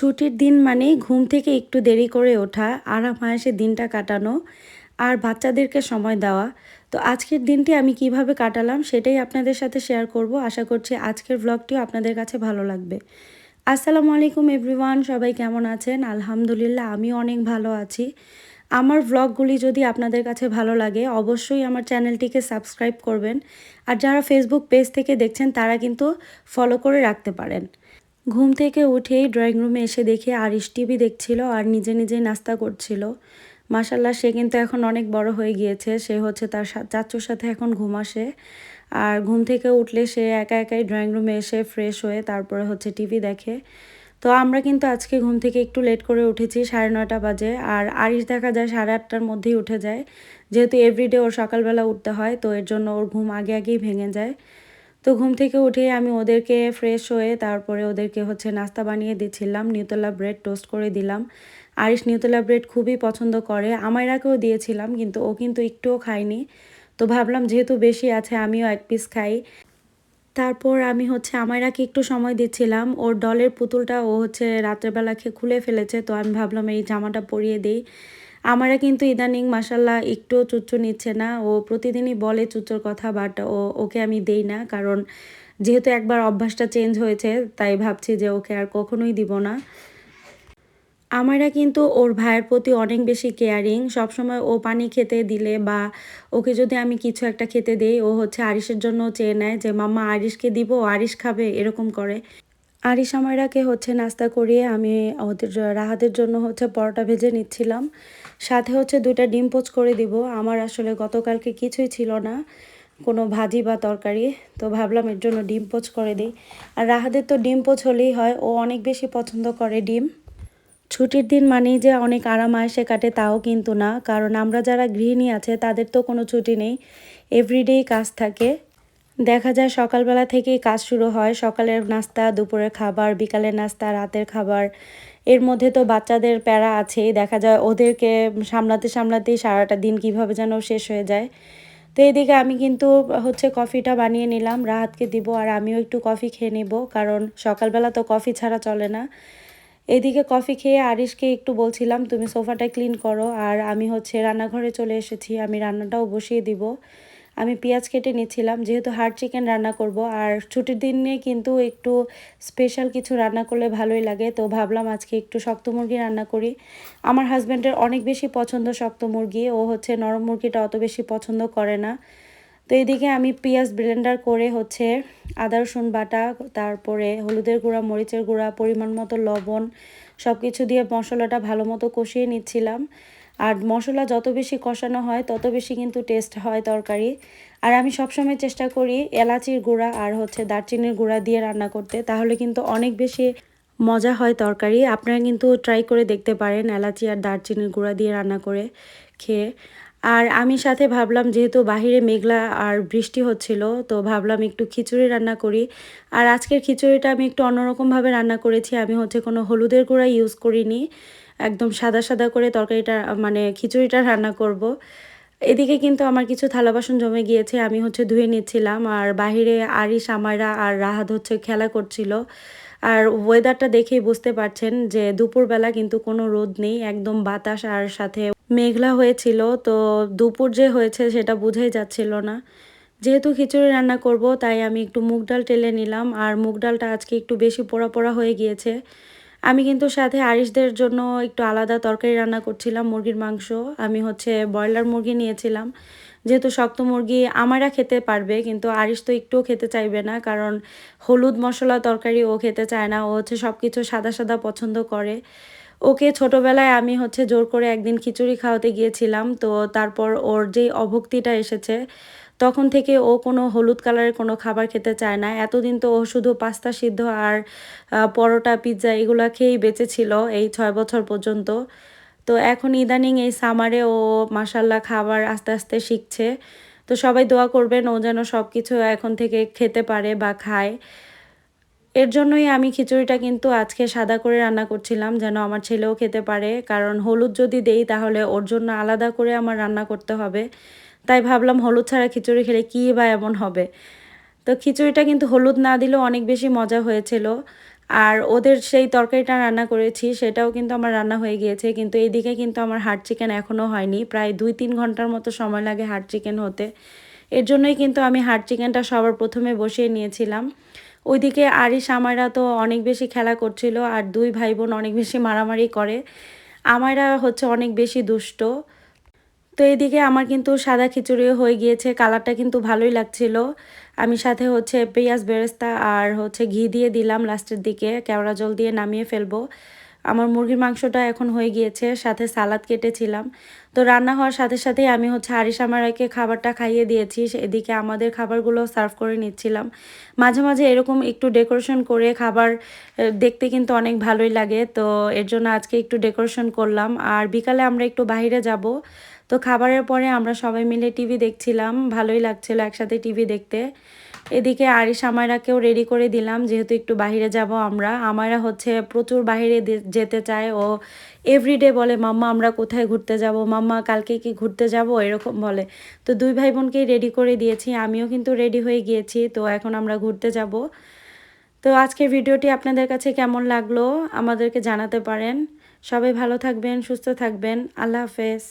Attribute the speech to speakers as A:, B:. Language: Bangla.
A: ছুটির দিন মানে ঘুম থেকে একটু দেরি করে ওঠা, আরাম আয়াসে দিনটা কাটানো আর বাচ্চাদেরকে সময় দেওয়া। তো আজকের দিনটি আমি কীভাবে কাটালাম সেটাই আপনাদের সাথে শেয়ার করব। আশা করছি আজকের ব্লগটিও আপনাদের কাছে ভালো লাগবে। আসসালামু আলাইকুম এভরিওয়ান সবাই কেমন আছেন? আলহামদুলিল্লাহ আমি অনেক ভালো আছি। আমার ব্লগগুলি যদি আপনাদের কাছে ভালো লাগে, অবশ্যই আমার চ্যানেলটিকে সাবস্ক্রাইব করবেন। আর যারা ফেসবুক পেজ থেকে দেখছেন, তারা কিন্তু ফলো করে রাখতে পারেন। ঘুম থেকে উঠেই ড্রয়িং রুমে এসে দেখি আরিশ টিভি দেখছিল আর নিজে নিজে নাস্তা করছিল। মাসাল্লাহ সে কিন্তু এখন অনেক বড় হয়ে গিয়েছে। সে হচ্ছে তার চাচুর সাথে এখন ঘুম আসে। আর ঘুম থেকে উঠলে সে একা একাই ড্রয়িং রুমে এসে ফ্রেশ হয়ে তারপরে হচ্ছে টিভি দেখে। তো আমরা কিন্তু আজকে ঘুম থেকে একটু লেট করে উঠেছি, সাড়ে নটা বাজে। আর আরিশ দেখা যায় সাড়ে আটটার মধ্যেই উঠে যায়। যেহেতু এভরিডে ওর সকালবেলা উঠতে হয়, তো এর জন্য ওর ঘুম আগে আগেই ভেঙে যায়। তো ঘুম থেকে উঠে আমি ওদেরকে ফ্রেশ হয়ে তারপরে ওদেরকে হচ্ছে নাস্তা বানিয়ে দিচ্ছিলাম নিউতলা ব্রেড টোস্ট করে দিলাম। আরিশ নিউতলা ব্রেড খুবই পছন্দ করে, আমায়রাকেও দিয়েছিলাম কিন্তু ও কিন্তু একটুও খায়নি। তো ভাবলাম যেহেতু বেশি আছে আমিও এক পিস খাই। তারপর আমি হচ্ছে আমায়রাকে একটু সময় দিচ্ছিলাম, ওর ডলের পুতুলটা ও হচ্ছে রাত্রেবেলা খেয়ে খুলে ফেলেছে, তো আমি ভাবলাম এই জামাটা পরিয়ে দিই। আমারা কিন্তু ইদানিং মাসাল্লাহ একটুও চুচ্চু নিচ্ছে না। ও প্রতিদিনই বলে চুচ্চোর কথা বাট ও, ওকে আমি দেই না, কারণ যেহেতু একবার অভ্যাসটা চেঞ্জ হয়েছে, তাই ভাবছি যে ওকে আর কখনোই দিব না। আমারা কিন্তু ওর ভাইয়ের প্রতি অনেক বেশি কেয়ারিং সবসময় ও পানি খেতে দিলে বা ওকে যদি আমি কিছু একটা খেতে দেই, ও হচ্ছে আরিসের জন্য চেয়ে নেয় যে, মাম্মা আরিসকে দিব আরিস খাবে, এরকম করে। আরিস আমারাকে হচ্ছে নাস্তা করিয়ে আমি ওদের রাহাদের জন্য হচ্ছে পরোটা ভেজে নিচ্ছিলাম। সাথে হচ্ছে দুইটা ডিম পোচ করে দিব। আমার আসলে গতকালকে কিছুই ছিল না, কোনো ভাজি বা তরকারি। তো ভাবলাম এর জন্য ডিম পোচ করে দিই। আর রাহাদের তো ডিম পোচ হলেই হয়, ও অনেক বেশি পছন্দ করে ডিম। ছুটির দিন মানেই যে অনেক আরাম আয়সে কাটে তাও কিন্তু না, কারণ আমরা যারা গৃহিণী আছে তাদের তো কোনো ছুটি নেই। এভরিডেই কাজ থাকে। দেখা যায় সকালবেলা থেকেই কাজ শুরু হয়। সকালের নাস্তা, দুপুরের খাবার, বিকালের নাস্তা, রাতের খাবার। এর মধ্যে তো বাচ্চাদের প্যারা আছেই। দেখা যায় ওদেরকে সামলাতে সামলাতেই সারাটা দিন কীভাবে যেন শেষ হয়ে যায়। তো এদিকে আমি কিন্তু হচ্ছে কফিটা বানিয়ে নিলাম, রাহাতকে দিব আর আমিও একটু কফি খেয়ে নিব, কারণ সকালবেলা তো কফি ছাড়া চলে না। এদিকে কফি খেয়ে আরিশকে একটু বলছিলাম, তুমি সোফাটা ক্লিন করো। আর আমি হচ্ছে রান্নাঘরে চলে এসেছি, আমি রান্নাটাও বসিয়ে দিব। আমি পেঁয়াজ কেটে নিচ্ছিলাম, যেহেতু হার্ড চিকেন রান্না করব। আর ছুটির দিনে কিন্তু একটু স্পেশাল কিছু রান্না করলে ভালোই লাগে। তো ভাবলাম আজকে একটু শক্ত মুরগি রান্না করি। আমার হাজব্যান্ডের অনেক বেশি পছন্দ শক্ত মুরগি। ও হচ্ছে নরম মুরগিটা অত বেশি পছন্দ করে না। তো এদিকে আমি পেঁয়াজ ব্লেন্ডার করে হচ্ছে আদা, রসুন বাটা, তারপরে হলুদের গুঁড়া, মরিচের গুঁড়া, পরিমাণ মতো লবণ সব কিছু দিয়ে মশলাটা ভালো মতো কষিয়ে নিচ্ছিলাম। আর মশলা যত বেশি কষানো হয়, তত বেশি কিন্তু টেস্ট হয় তরকারি। আর আমি সবসময় চেষ্টা করি এলাচির গুঁড়া আর হচ্ছে দারচিনির গুঁড়া দিয়ে রান্না করতে, তাহলে কিন্তু অনেক বেশি মজা হয় তরকারি। আপনারা কিন্তু ট্রাই করে দেখতে পারেন এলাচি আর দারচিনির গুঁড়া দিয়ে রান্না করে খেয়ে। আর আমি সাথে ভাবলাম, যেহেতু বাহিরে মেঘলা আর বৃষ্টি হচ্ছিল, তো ভাবলাম একটু খিচুড়ি রান্না করি। আর আজকের খিচুড়িটা আমি একটু অন্যরকমভাবে রান্না করেছি। আমি হচ্ছে কোনো হলুদের গুঁড়া ইউজ করিনি। একদম সাদা সাদা করে তরকারিটা মানে খিচুড়িটা রান্না করব। এদিকে কিন্তু আমার কিছু থালা বাসন জমে গিয়েছে, আমি হচ্ছে ধুয়ে নিচ্ছিলাম। আর বাহিরে আরিস আমারা আর রাহাত হচ্ছে খেলা করছিল। আর ওয়েদারটা দেখেই বুঝতে পারছেন যে দুপুরবেলা কিন্তু কোনো রোদ নেই, একদম বাতাস আর সাথে মেঘলা হয়েছিল। তো দুপুর যে হয়েছে সেটা বুঝেই যাচ্ছিল না। যেহেতু খিচুড়ি রান্না করব, তাই আমি একটু মুগ ডাল টেলে নিলাম। আর মুগ ডালটা আজকে একটু বেশি পোড়া পোড়া হয়ে গিয়েছে। আমি কিন্তু সাথে আরিশদের জন্য একটু আলাদা তরকারি রান্না করছিলাম, মুরগির মাংস। আমি হচ্ছে ব্রয়লার মুরগি নিয়েছিলাম। যেহেতু শক্ত মুরগি আমারা খেতে পারবে, কিন্তু আরিশ তো একটুও খেতে চাইবে না, কারণ হলুদ মশলা তরকারি ও খেতে চায় না। ও হচ্ছে সব কিছু সাদা সাদা পছন্দ করে। ওকে ছোটোবেলায় আমি হচ্ছে জোর করে একদিন খিচুড়ি খাওয়াতে গিয়েছিলাম, তো তারপর ওর যেই অভক্তিটা এসেছে তখন থেকে ও কোনো হলুদ কালারের কোনো খাবার খেতে চায় না। এতদিন তো ও শুধু পাস্তা সিদ্ধ আর পরোটা, পিৎজা এগুলো খেয়েই বেঁচেছিল এই ছয় বছর পর্যন্ত। তো এখন ইদানিং এই সামারে ও মাসাল্লাহ খাবার আস্তে আস্তে শিখছে। তো সবাই দোয়া করবেন ও যেন সব কিছু এখন থেকে খেতে পারে বা খায়। এর জন্যই আমি খিচুড়িটা কিন্তু আজকে সাদা করে রান্না করছিলাম যেন আমার ছেলেও খেতে পারে। কারণ হলুদ যদি দেই তাহলে ওর জন্য আলাদা করে আমার রান্না করতে হবে। তাই ভাবলাম হলুদ ছাড়া খিচুড়ি খেলে কী বা এমন হবে? তো খিচুড়িটা কিন্তু হলুদ না দিলেও অনেক বেশি মজা হয়েছিল। আর ওদের সেই তরকারিটা রান্না করেছি, সেটাও কিন্তু আমার রান্না হয়ে গিয়েছে। কিন্তু এইদিকে কিন্তু আমার হার্ড চিকেন এখনও হয়নি। প্রায় দুই তিন ঘণ্টার মতো সময় লাগে হার্ড চিকেন হতে। এর জন্যই কিন্তু আমি হার্ড চিকেনটা সবার প্রথমে বসিয়ে নিয়েছিলাম। ওইদিকে আরিস আমারা তো অনেক বেশি খেলা করছিল, আর দুই ভাই বোন অনেক বেশি মারামারি করে। আমারা হচ্ছে অনেক বেশি দুষ্ট। তো এদিকে আমার কিন্তু সাদা খিচুড়িও হয়ে গিয়েছে, কালারটা কিন্তু ভালোই লাগছিল। আমি সাথে হচ্ছে পেঁয়াজ বেরেস্তা আর হচ্ছে ঘি দিয়ে দিলাম লাস্টের দিকে, কেওড়া জল দিয়ে নামিয়ে ফেলব। আমার মুরগির মাংসটা এখন হয়ে গিয়েছে, সাথে সালাদ কেটেছিলাম। তো রান্না হওয়ার সাথে সাথেই আমি হচ্ছে আরিস আমারাকে খাবারটা খাইয়ে দিয়েছি এদিকে আমাদের খাবারগুলো সার্ভ করে নিচ্ছিলাম। মাঝে মাঝে এরকম একটু ডেকোরেশন করে খাবার দেখতে কিন্তু অনেক ভালোই লাগে। তো এর জন্য আজকে একটু ডেকোরেশন করলাম। আর বিকালে আমরা একটু বাইরে যাব তো খাবারের পরে আমরা সবাই মিলে টিভি দেখছিলাম, ভালোই লাগছিল একসাথে টিভি দেখতে। এদিকে আরিস আমায়রাকেও রেডি করে দিলাম, যেহেতু একটু বাহিরে যাব আমরা। আমায়রা হচ্ছে প্রচুর বাহিরে যেতে চায়, ও এভরিডে বলে, মাম্মা, আমরা কোথায় ঘুরতে যাব? মাম্মা, কালকে কি ঘুরতে যাব? এরকম বলে। তো দুই ভাই বোনকেই রেডি করে দিয়েছি, আমিও কিন্তু রেডি হয়ে গিয়েছি, তো এখন আমরা ঘুরতে যাব। তো আজকের ভিডিওটি আপনাদের কাছে কেমন লাগল আমাদেরকে জানাতে পারেন। সবাই ভালো থাকবেন, সুস্থ থাকবেন। আল্লাহ হাফেজ।